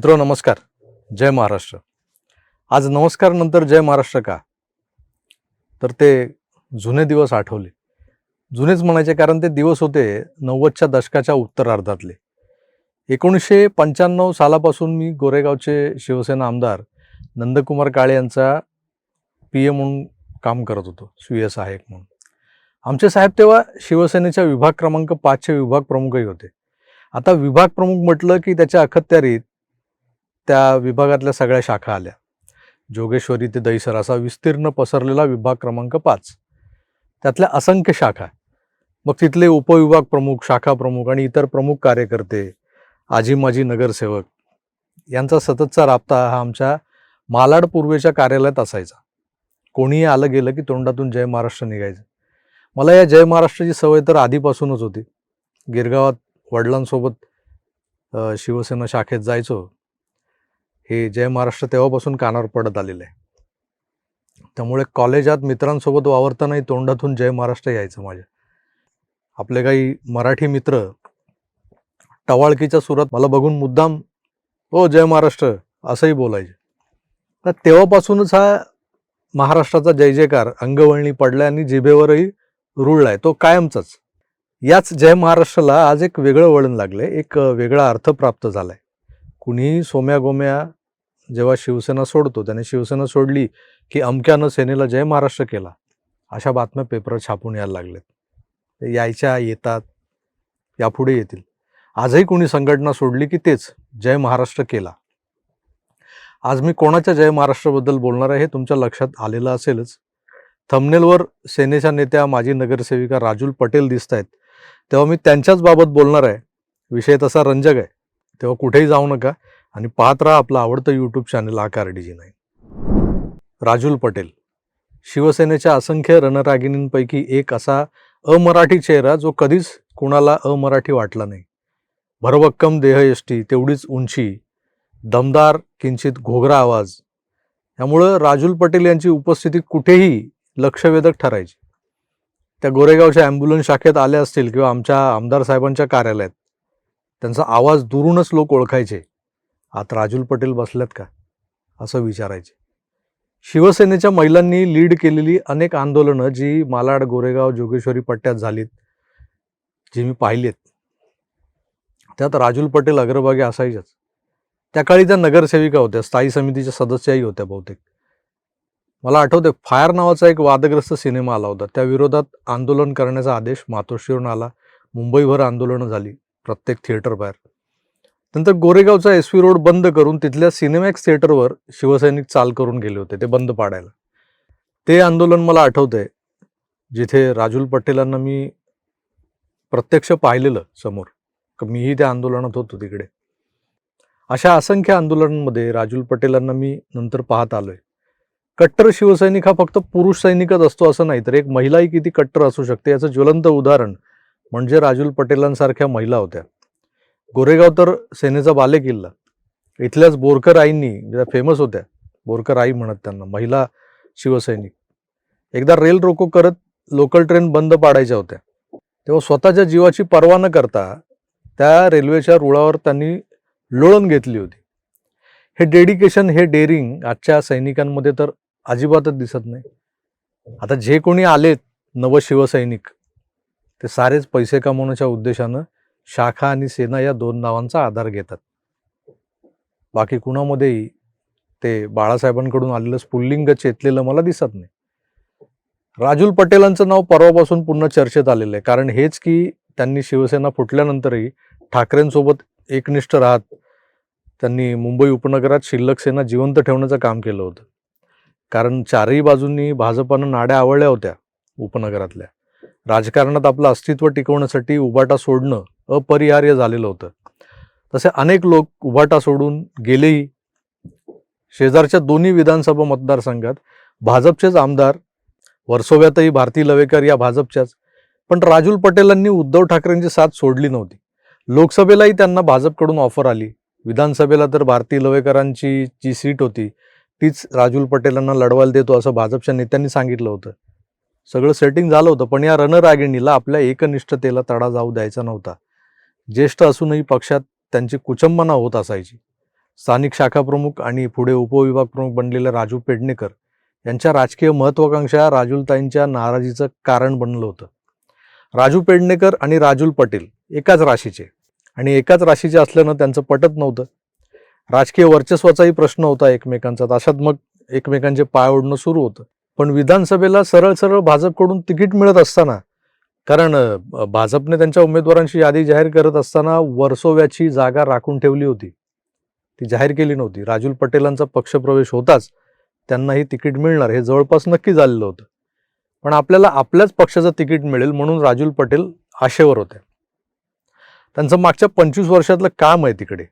मित्र नमस्कार. जय महाराष्ट्र. आज नमस्कार नंतर जय महाराष्ट्र का? तर ते जुने दिवस आठवले. जुनेच म्हणायचे कारण ते दिवस होते नव्वदच्या दशकाच्या उत्तरार्धातले. एकोणीसशे पंच्याण्णव सालापासून मी गोरेगावचे शिवसेना आमदार नंदकुमार काळे यांचा पी ए म्हणून काम करत होतो स्वीय सहाय्यक म्हणून. आमचे साहेब तेव्हा शिवसेनेच्या विभाग क्रमांक पाचचे विभाग प्रमुखही होते. आता विभाग प्रमुख म्हटलं की त्याच्या अखत्यारीत त्या विभागातल्या सगळ्या शाखा आल्या. जोगेश्वरी ते दहिसर असा विस्तीर्ण पसरलेला विभाग क्रमांक पाच. त्यातल्या असंख्य शाखा मग तिथले उपविभाग प्रमुख शाखा प्रमुख आणि इतर प्रमुख कार्यकर्ते आजी माजी नगरसेवक यांचा सततचा राबता हा आमच्या मालाड पूर्वेच्या कार्यालयात असायचा. कोणीही आलं गेलं की तोंडातून जय महाराष्ट्र निघायचं. मला या जय महाराष्ट्राची सवय तर आधीपासूनच होती. गिरगावात वडिलांसोबत शिवसेना शाखेत जायचो. हे जय महाराष्ट्र तेव्हापासून कानावर पडत आलेलं आहे. त्यामुळे कॉलेजात मित्रांसोबत वावरतानाही तोंडातून जय महाराष्ट्र यायचं माझ्या. आपले काही मराठी मित्र टवाळकीच्या सुरात मला बघून मुद्दाम हो जय महाराष्ट्र असंही बोलायचे. तर तेव्हापासूनच हा महाराष्ट्राचा जय जयकार अंगवळणी पडलाय आणि जिभेवरही रुळलाय. तो कायमचाच. याच जय महाराष्ट्राला आज एक वेगळं वळण लागलंय. एक वेगळा अर्थ प्राप्त झालाय. कुणीही सोम्या गोम्या जेव्हा शिवसेना सोडतो त्याने शिवसेना सोडली की अमक्यानं सेनेला जय महाराष्ट्र केला. अशा बातम्या पेपरात छापून यायला लागल्यात ते यायच्या येतात यापुढे येतील. आजही कोणी संघटना सोडली की तेच जय महाराष्ट्र केला. आज मी कोणाच्या जय महाराष्ट्राबद्दल बोलणार आहे हे तुमच्या लक्षात आलेलं असेलच. थंबनेलवर सेनेच्या नेत्या माजी नगरसेविका राजूल पटेल दिसत आहेत. तेव्हा मी त्यांच्याच बाबत बोलणार आहे. विषय तसा रंजक आहे. तेव्हा कुठेही जाऊ नका. आणि पाहत राहा आपलं आवडतं यूट्यूब चॅनल आकार जी नाही राजूल पटेल. शिवसेनेच्या असंख्य रणरागिणींपैकी एक असा अमराठी चेहरा जो कधीच कुणाला अमराठी वाटला नाही. भरभक्कम देहयष्टी तेवढीच उंची दमदार किंचित घोगरा आवाज. यामुळं राजूल पटेल यांची उपस्थिती कुठेही लक्षवेधक ठरायची. त्या गोरेगावच्या ॲम्ब्युलन्स शाखेत आल्या असतील किंवा आमच्या आमदार साहेबांच्या कार्यालयात. त्यांचा आवाज दुरूनच लोक ओळखायचे. आत राजूल पटेल बसल्यात का? असं विचारायचे. शिवसेनेच्या महिलांनी लीड केलेली अनेक आंदोलनं जी मालाड गोरेगाव जोगेश्वरी पट्ट्यात झालीत जी मी पाहिलीत. त्यात राजूल पटेल अग्रभागी असायच्याच. त्या काळी त्या नगरसेविका होत्या स्थायी समितीच्या सदस्याही होत्या बहुतेक. मला आठवते फायर नावाचा एक वादग्रस्त सिनेमा आला होता. त्या विरोधात आंदोलन करण्याचा आदेश मातोश्रीवरून आला. मुंबईभर आंदोलनं झाली प्रत्येक थिएटर बाहेर. नंतर गोरेगावचा एस व्ही रोड बंद करून तिथल्या सिनेमॅक्स थिएटरवर शिवसैनिक चाल करून गेले होते ते बंद पाडायला. ते आंदोलन मला आठवतंय जिथे राजूल पटेलांना मी प्रत्यक्ष पाहिलेलं समोर. मीही त्या आंदोलनात होतो तिकडे. अशा असंख्य आंदोलनांमध्ये राजूल पटेलांना मी नंतर पाहत आलोय. कट्टर शिवसैनिक हा फक्त पुरुष सैनिकच असतो असं नाही तर एक महिलाही किती कट्टर असू शकते याचं ज्वलंत उदाहरण म्हणजे राजूल पटेलांसारख्या महिला होत्या. गोरेगाव तर सेनेचा बालेकिल्ला. इथल्याच बोरकर आईंनी ज्या फेमस होत्या बोरकर आई म्हणत त्यांना महिला शिवसैनिक. एकदा रेल रोको करत लोकल ट्रेन बंद पाडायच्या होत्या. तेव्हा स्वतःच्या जीवाची पर्वा न करता त्या रेल्वेच्या रुळावर त्यांनी लोळण घेतली होती. हे डेडिकेशन हे डेअरिंग आजच्या सैनिकांमध्ये तर अजिबातच दिसत नाही. आता जे कोणी आलेत नवशिवसैनिक ते सारेच पैसे कमवण्याच्या उद्देशानं शाखा आणि सेना या दोन नावांचा आधार घेतात. बाकी कुणामध्येही ते बाळासाहेबांकडून आलेलं स्फुल्लिंग चेतलेलं मला दिसत नाही. राजूल पटेलांचं नाव परवापासून पुन्हा चर्चेत आलेलं आहे. कारण हेच की त्यांनी शिवसेना फुटल्यानंतरही ठाकरेंसोबत एकनिष्ठ राहत त्यांनी मुंबई उपनगरात शिल्लक सेना जिवंत ठेवण्याचं काम केलं होतं. कारण चारही बाजूंनी भाजपानं नाड्या आवडल्या होत्या उपनगरातल्या. राजकारणात आपलं अस्तित्व टिकवण्यासाठी उबाटा सोडणं अपरिहार्य झालेलं होतं. तसे अनेक लोक उभाटा सोडून गेलेही. शेजारच्या दोन्ही विधानसभा मतदारसंघात भाजपचेच आमदार वर्सोव्यातही भारती लवेकर या भाजपच्याच. पण राजूल पटेलांनी उद्धव ठाकरेंची साथ सोडली नव्हती. लोकसभेलाही त्यांना भाजपकडून ऑफर आली. विधानसभेला तर भारती लवेकरांची जी सीट होती तीच राजूल पटेलांना लढवायला देतो असं भाजपच्या नेत्यांनी सांगितलं होतं. सगळं सेटिंग झालं होतं पण या रणरागिणीला आपल्या एकनिष्ठतेला तडा जाऊ द्यायचा नव्हता. ज्येष्ठ असूनही पक्षात त्यांची कुचंबना होत असायची. स्थानिक शाखा प्रमुख आणि पुढे उपविभाग प्रमुख बनलेले राजू पेडणेकर यांच्या राजकीय महत्वाकांक्षा राजुलताईंच्या नाराजीचं कारण बनलं होतं. राजू पेडणेकर आणि राजूल पटेल एकाच राशीचे आणि एकाच राशीचे असल्यानं त्यांचं पटत नव्हतं. राजकीय वर्चस्वाचाही प्रश्न होता एकमेकांचा. अशात मग एकमेकांचे पाय ओढणं सुरू होतं. पण विधानसभेला सरळ सरळ भाजपकडून तिकीट मिळत असताना कारण भाजपने त्यांच्या उमेदवारांची यादी जाहीर करत असताना वर्सोव्याची जागा राखून ठेवली होती. ती जाहीर केली नव्हती. राजुल पटेलांचा पक्षप्रवेश होताच त्यांनाही तिकीट मिळणार हे जवळपास नक्की झालेलं होतं. पण आपल्याला आपल्याच पक्षाचं तिकीट मिळेल म्हणून राजूल पटेल आशेवर होते. त्यांचं मागच्या पंचवीस वर्षातलं काम आहे तिकडे.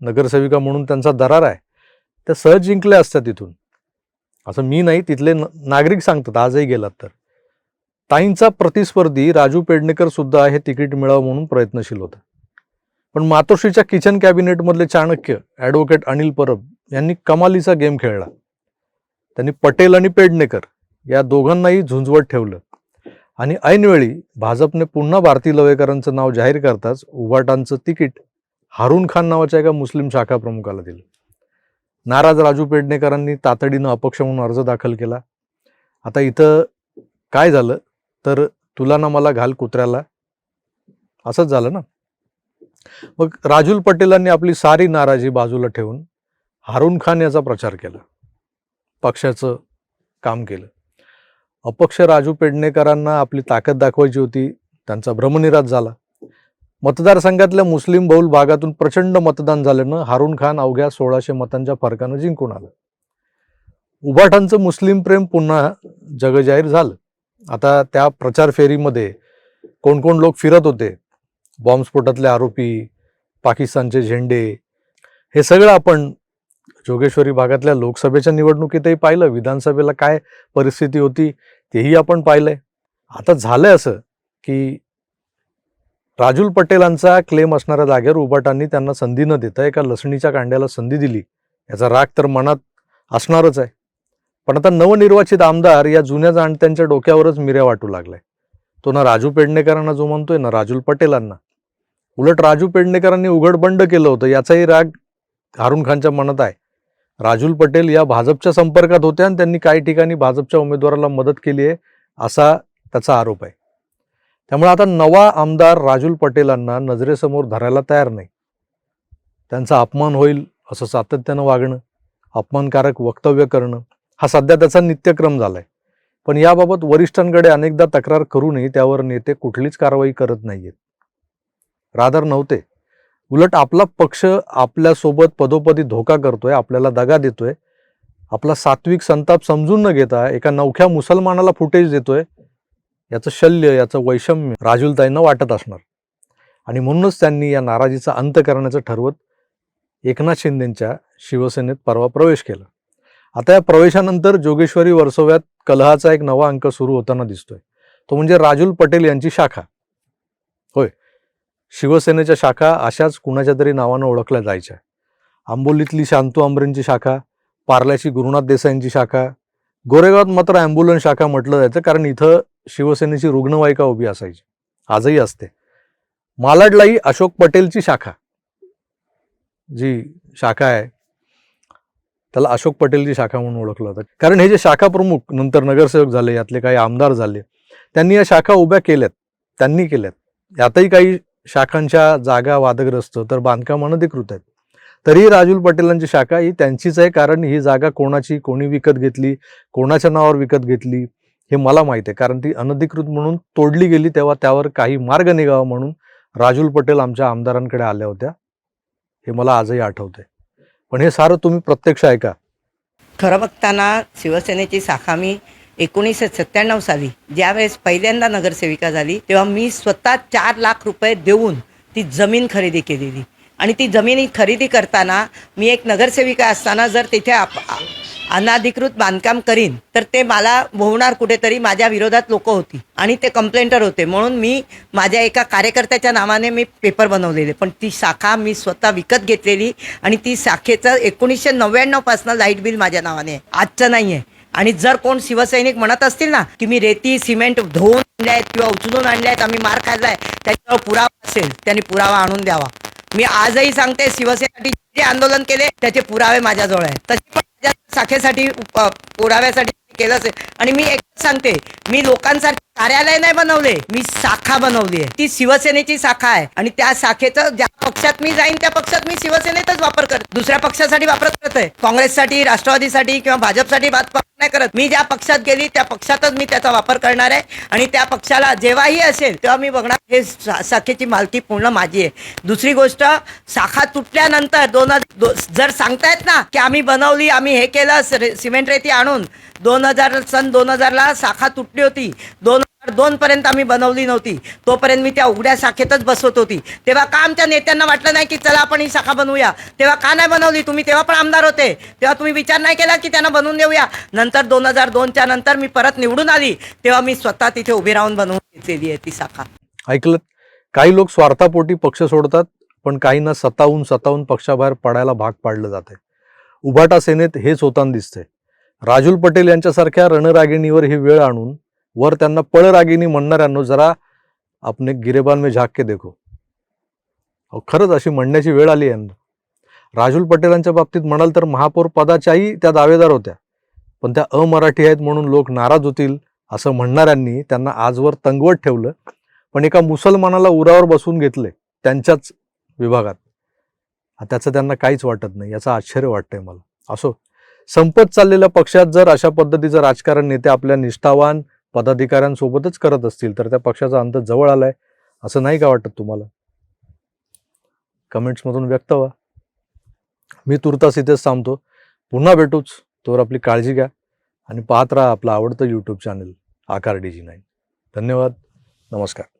नगरसेविका म्हणून त्यांचा दरार आहे. त्या सहज जिंकल्या असत्या तिथून. असं मी नाही तिथले न- नागरिक सांगतात आजही गेलात तर. ताईंचा प्रतिस्पर्धी राजू पेडणेकर सुद्धा हे तिकीट मिळावं म्हणून प्रयत्नशील होता. पण मातोश्रीच्या किचन कॅबिनेटमधले चाणक्य ॲडव्होकेट अनिल परब यांनी कमालीचा गेम खेळला. त्यांनी पटेल आणि पेडणेकर या दोघांनाही झुंजवत ठेवलं. आणि ऐनवेळी भाजपने पुन्हा भारती लवेकरांचं नाव जाहीर करताच उभाटांचं तिकीट हारून खान नावाच्या एका मुस्लिम शाखा प्रमुखाला दिलं. नाराज राजू पेडणेकरांनी तातडीनं अपक्ष म्हणून अर्ज दाखल केला. आता इथं काय झालं? तर तुला ना मला घाल कुत्र्याला. असंच झालं ना? मग राजूल पटेलांनी आपली सारी नाराजी बाजूला ठेवून हारून खान याचा प्रचार केला. पक्षाचं काम केलं. अपक्ष राजू पेडणेकरांना आपली ताकद दाखवायची होती त्यांचा भ्रमनिराश झाला. मतदारसंघातल्या मुस्लिम बहुल भागातून प्रचंड मतदान झाल्यानं हारून खान अवघ्या सोळाशे मतांच्या फरकानं जिंकून आलं. उभाटांचं मुस्लिम प्रेम पुन्हा जगजाहीर झालं. आता त्या प्रचार फेरीमध्ये कोण कोण लोक फिरत होते? बॉम्बस्फोटातले आरोपी पाकिस्तानचे झेंडे हे सगळं आपण जोगेश्वरी भागातल्या लोकसभेच्या निवडणुकीतही पाहिलं. विधानसभेला काय परिस्थिती होती तेही आपण पाहिलंय. आता झालंय असं की राजूल पटेलांचा क्लेम असणाऱ्या जागेवर उबाटांनी त्यांना संधी न देता एका लसणीच्या कांड्याला संधी दिली. याचा राग तर मनात असणारच आहे. पण आता नवनिर्वाचित आमदार या जुन्या जाणत्यांच्या डोक्यावरच मिऱ्या वाटू लागलाय. तो ना राजू पेडणेकरांना जो म्हणतोय ना राजुल पटेलांना. उलट राजू पेडणेकरांनी उघड बंड केलं होतं याचाही राग हारून खानच्या मनात आहे. राजुल पटेल या भाजपच्या संपर्कात होत्या आणि त्यांनी काही ठिकाणी भाजपच्या उमेदवाराला मदत केली आहे असा त्याचा आरोप आहे. त्यामुळे आता नवा आमदार राजुल पटेलांना नजरेसमोर धरायला तयार नाही. त्यांचा अपमान होईल असं सातत्यानं वागणं अपमानकारक वक्तव्य करणं हा सध्या त्याचा नित्यक्रम झालाय. पण याबाबत वरिष्ठांकडे अनेकदा तक्रार करूनही त्यावर नेते कुठलीच कारवाई करत नाहीयेत. रादर नव्हते. उलट आपला पक्ष आपल्यासोबत पदोपदी धोका करतोय आपल्याला दगा देतोय. आपला सात्विक संताप समजून न घेता एका नवख्या मुसलमानाला फुटेज देतोय. याचं शल्य याचं वैषम्य राजुलताईंना वाटत असणार. आणि म्हणूनच त्यांनी या नाराजीचा अंत करण्याचं ठरवत एकनाथ शिंदेंच्या शिवसेनेत परवा प्रवेश केला. आता या प्रवेशानंतर जोगेश्वरी वर्सोव्यात कलहाचा एक नवा अंक सुरू होताना दिसतोय. तो म्हणजे राजुल पटेल यांची शाखा. होय. शिवसेनेच्या शाखा अशाच कुणाच्या तरी नावानं ओळखल्या जायच्या. आंबोलीतली शांतू आंबरेंची शाखा पार्ल्याची गुरुनाथ देसाईंची शाखा गोरेगावात मात्र ॲम्ब्युलन्स शाखा म्हटलं जायचं कारण इथं शिवसेनेची रुग्णवाहिका उभी असायची. आजही असते. मालाडलाही अशोक पटेलची शाखा. जी शाखा आहे त्याला अशोक पटेलची शाखा म्हणून ओळखलं जातं. कारण हे जे शाखा प्रमुख नंतर नगरसेवक झाले यातले काही आमदार झाले त्यांनी या शाखा उभ्या केल्यात त्यांनी केल्यात. यातही काही शाखांच्या जागा वादग्रस्त तर बांधकाम अनधिकृत आहेत. तरीही राजूल पटेलांची शाखा ही त्यांचीच आहे कारण ही जागा कोणाची कोणी विकत घेतली कोणाच्या नावावर विकत घेतली हे मला माहीत आहे. कारण ती अनधिकृत म्हणून तोडली गेली तेव्हा त्यावर काही मार्ग निघावा म्हणून राजूल पटेल आमच्या आमदारांकडे आल्या होत्या हे मला आजही आठवते पण हे सारं तुम्ही प्रत्यक्ष ऐका. खरं बघताना शिवसेनेची शाखा मी एकोणीसशे सत्त्याण्णव साली ज्यावेळेस पहिल्यांदा नगरसेविका झाली तेव्हा मी स्वतः चार लाख रुपये देऊन ती जमीन खरेदी केलेली. आणि ती जमीन खरेदी करताना मी एक नगरसेविका असताना जर तिथे आप अनाधिकृत बांधकाम करीन तर ते मला भोवणार कुठेतरी माझ्या विरोधात लोक होती. आणि ते कंप्लेंटर होते. म्हणून मी माझ्या एका कार्यकर्त्याच्या नावाने मी पेपर बनवलेले. पण ती शाखा मी स्वतः विकत घेतलेली आणि ती शाखेचं एकोणीसशे नव्याण्णवपासून लाइट बिल माझ्या नावाने आहे. आजचं नाही आहे आणि जर कोण शिवसैनिक म्हणत असतील ना की मी रेती सिमेंट धुवून आणले आहेत किंवा उचलून आणले आहेत आम्ही मार खाल्लाय त्याच्यावर पुरावा असेल त्यांनी पुरावा आणून द्यावा. मी आजही सांगते शिवसेनेसाठी जे आंदोलन केले त्याचे पुरावे माझ्याजवळ आहेत. तसे पण साखेसाठी ओढाव्यासाठी पुराव्यासाठी केलं असेल. आणि मी एक सांगते. मी लोकांसाठी कार्यालय नाही बनवले मी शाखा बनवली आहे. ती शिवसेनेची शाखा आहे. आणि त्या शाखेचं ज्या पक्षात मी जाईन त्या पक्षात मी शिवसेनेतच वापर करत दुसऱ्या पक्षासाठी वापरत करत आहे काँग्रेससाठी राष्ट्रवादीसाठी किंवा भाजपसाठी वापर नाही करत. मी ज्या पक्षात गेली त्या पक्षातच मी त्याचा वापर करणार आहे. आणि त्या पक्षाला जेव्हाही असेल तेव्हा मी बघणार हे शाखेची मालकी पूर्ण माझी आहे. दुसरी गोष्ट शाखा तुटल्यानंतर दोन दो- जर सांगतायत ना की आम्ही बनवली आम्ही हे केलं सिमेंट रेती आणून दोन हजार सन दोन हजारला शाखा तुटली होती. दोन हजार दोन पर्यंत आम्ही बनवली नव्हती. तोपर्यंत मी त्या उघड्या शाखेतच बसवत होती. तेव्हा का आमच्या नेत्यांना वाटलं नाही की चला आपण ही शाखा बनवूया? तेव्हा का नाही बनवली तुम्ही? तेव्हा पण आमदार होते. तेव्हा तुम्ही विचार नाही केला की त्यांना बनवून देऊया? नंतर दोन हजार दोनच्या नंतर मी परत निवडून आली. तेव्हा मी स्वतः तिथे उभी राहून बनवून घेतलेली आहे ती शाखा. ऐकलं? काही लोक स्वार्थापोटी पक्ष सोडतात पण काहींना सतावून सतावून पक्षाबाहेर पडायला भाग पाडलं जाते उभाटा सेनेत हेच होताना दिसतंय. राजूल पटेल यांच्यासारख्या रणरागिणीवर ही वेळ आणून वर त्यांना पळरागिणी म्हणणाऱ्यांनो जरा आपने गिरेबान में झाक के देखो. अहो, खरंच अशी म्हणण्याची वेळ आली यांना. राजूल पटेलांच्या बाबतीत म्हणाल तर महापौर पदाच्याही त्या दावेदार होत्या. पण त्या अमराठी आहेत म्हणून लोक नाराज होतील असं म्हणणाऱ्यांनी त्यांना आजवर तंगवत ठेवलं. पण एका मुसलमानाला उरावर बसवून घेतले त्यांच्याच विभागात. त्याचं त्यांना काहीच वाटत नाही याचं आश्चर्य वाटतंय मला. असो संपत चाललेल्या पक्षात जर अशा पद्धतीचं राजकारण नेते आपल्या निष्ठावान पदाधिकाऱ्यांसोबतच करत असतील तर त्या पक्षाचा अंत जवळ आलाय असं नाही का वाटत तुम्हाला? कमेंट्समधून व्यक्त व्हा. मी तुर्तास इथेच थांबतो. पुन्हा भेटूच. तोवर आपली काळजी घ्या आणि पाहत राहा आपलं आवडतं YouTube channel Aakar D G nine धन्यवाद. नमस्कार.